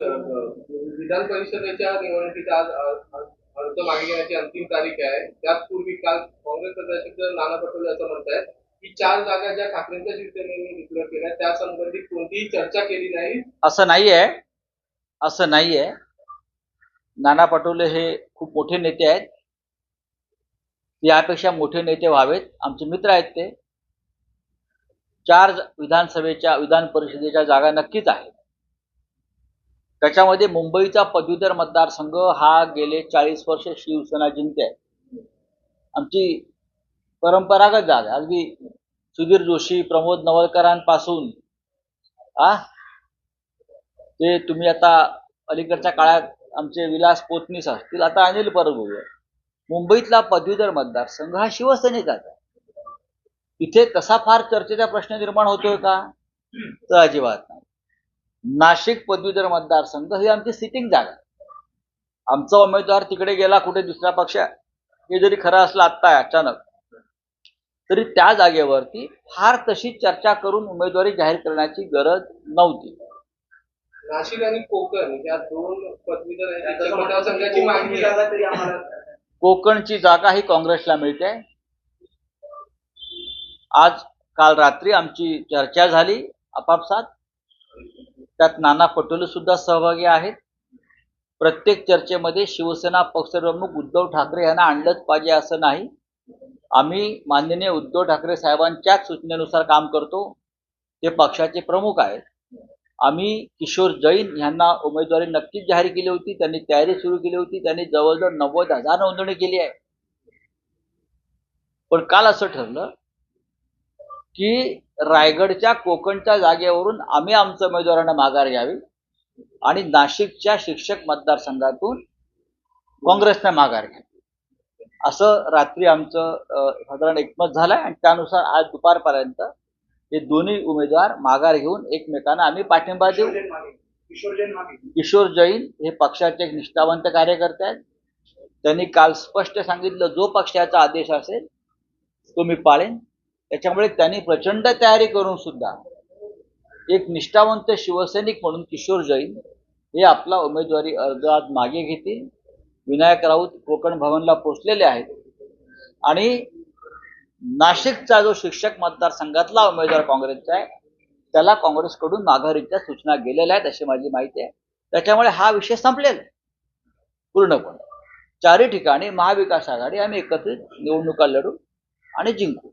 विधान परिषदेच्या निवडणुकीचा आज अर्ज मागे घेण्याची अंतिम तारीख आहे. त्याचपूर्वी काल काँग्रेस अध्यक्ष नाना पटोले असं म्हणतायत की चार जागा ज्या ठाकरेंच्या शिवसेनेने डिक्लेअर केल्या त्या संबंधित कोणतीही चर्चा केली नाही. असं नाहीये. असं नाहीये. नाना पटोले हे खूप मोठे नेते आहेत. यापेक्षा मोठे नेते व्हावेत. आमचे मित्र आहेत ते. चार विधानसभेच्या विधान परिषदेच्या जागा नक्कीच आहेत. त्याच्यामध्ये मुंबईचा पदवीधर मतदारसंघ हा गेले चाळीस वर्ष शिवसेना जिंकते. आहे आमची परंपरागत जागा. आहे. अगदी सुधीर जोशी प्रमोद नवलकरांपासून आ? ते तुम्ही आता अलीकडच्या काळात आमचे विलास पोतनीस असतील आता अनिल परब. मुंबईतला पदवीधर मतदारसंघ हा शिवसेनेचाच आहे. इथे तसा फार चर्चेचा प्रश्न निर्माण होतोय का? तर अजिबात नाही. नाशिक पदवीधर मतदारसंघ ही आमची सिटिंग जागा. आमचा उमेदवार तिकडे गेला कुठे दुसऱ्या पक्ष हे जरी खरं असलं आत्ता अचानक तरी त्या जागेवरती फार तशी चर्चा करून उमेदवारी जाहीर करण्याची गरज नव्हती. नाशिक आणि कोकण या दोन पदवीधर मतदारसंघाची मागणी आहे. कोकणची जागा ही काँग्रेसला मिळते. आज काल रात्री आमची चर्चा झाली आपापसात. त्यात नाना पटोले सुद्धा सहभागी आहेत. प्रत्येक चर्चेमध्ये शिवसेना पक्षप्रमुख उद्धव ठाकरे यांना आणलंच पाहिजे असं नाही. आम्ही माननीय उद्धव ठाकरे साहेबांच्याच सूचनेनुसार काम करतो. ते पक्षाचे प्रमुख आहेत. आम्ही किशोर जैन यांना उमेदवारी नक्कीच जाहीर केली होती. त्यांनी तयारी सुरू केली होती. त्यांनी जवळजवळ नव्वद हजार नोंदणी केली आहे. पण काल असं ठरलं की रायगडच्या कोकणच्या जागेवरून आम्ही आमच्या उमेदवारांना माघार घ्यावी आणि नाशिकच्या शिक्षक मतदारसंघातून काँग्रेसने माघार घ्यावी. असं रात्री आमचं साधारण एकमत झालंय आणि त्यानुसार आज दुपारपर्यंत हे दोन्ही उमेदवार माघार घेऊन एकमेकांना आम्ही पाठिंबा देऊ. किशोर जैन हे पक्षाचे एक निष्ठावंत कार्यकर्ते आहेत. त्यांनी काल स्पष्ट सांगितलं जो पक्षाचा आदेश असेल तो मी पाळेन. त्याच्यामुळे त्यांनी प्रचंड तयारी करून सुद्धा एक निष्ठावंत शिवसैनिक म्हणून किशोर जैन हे आपला उमेदवारी अर्ज आज मागे घेतील. विनायक राऊत कोकण भवनला पोचलेले आहेत. आणि नाशिकचा जो शिक्षक मतदारसंघातला उमेदवार काँग्रेसचा आहे त्याला काँग्रेसकडून माघारीच्या सूचना गेलेल्या आहेत अशी माझी माहिती आहे. त्याच्यामुळे हा विषय संपलेला आहे. पूर्णपणे. चारही ठिकाणी महाविकास आघाडी आम्ही एकत्रित निवडणुका लढू आणि जिंकू.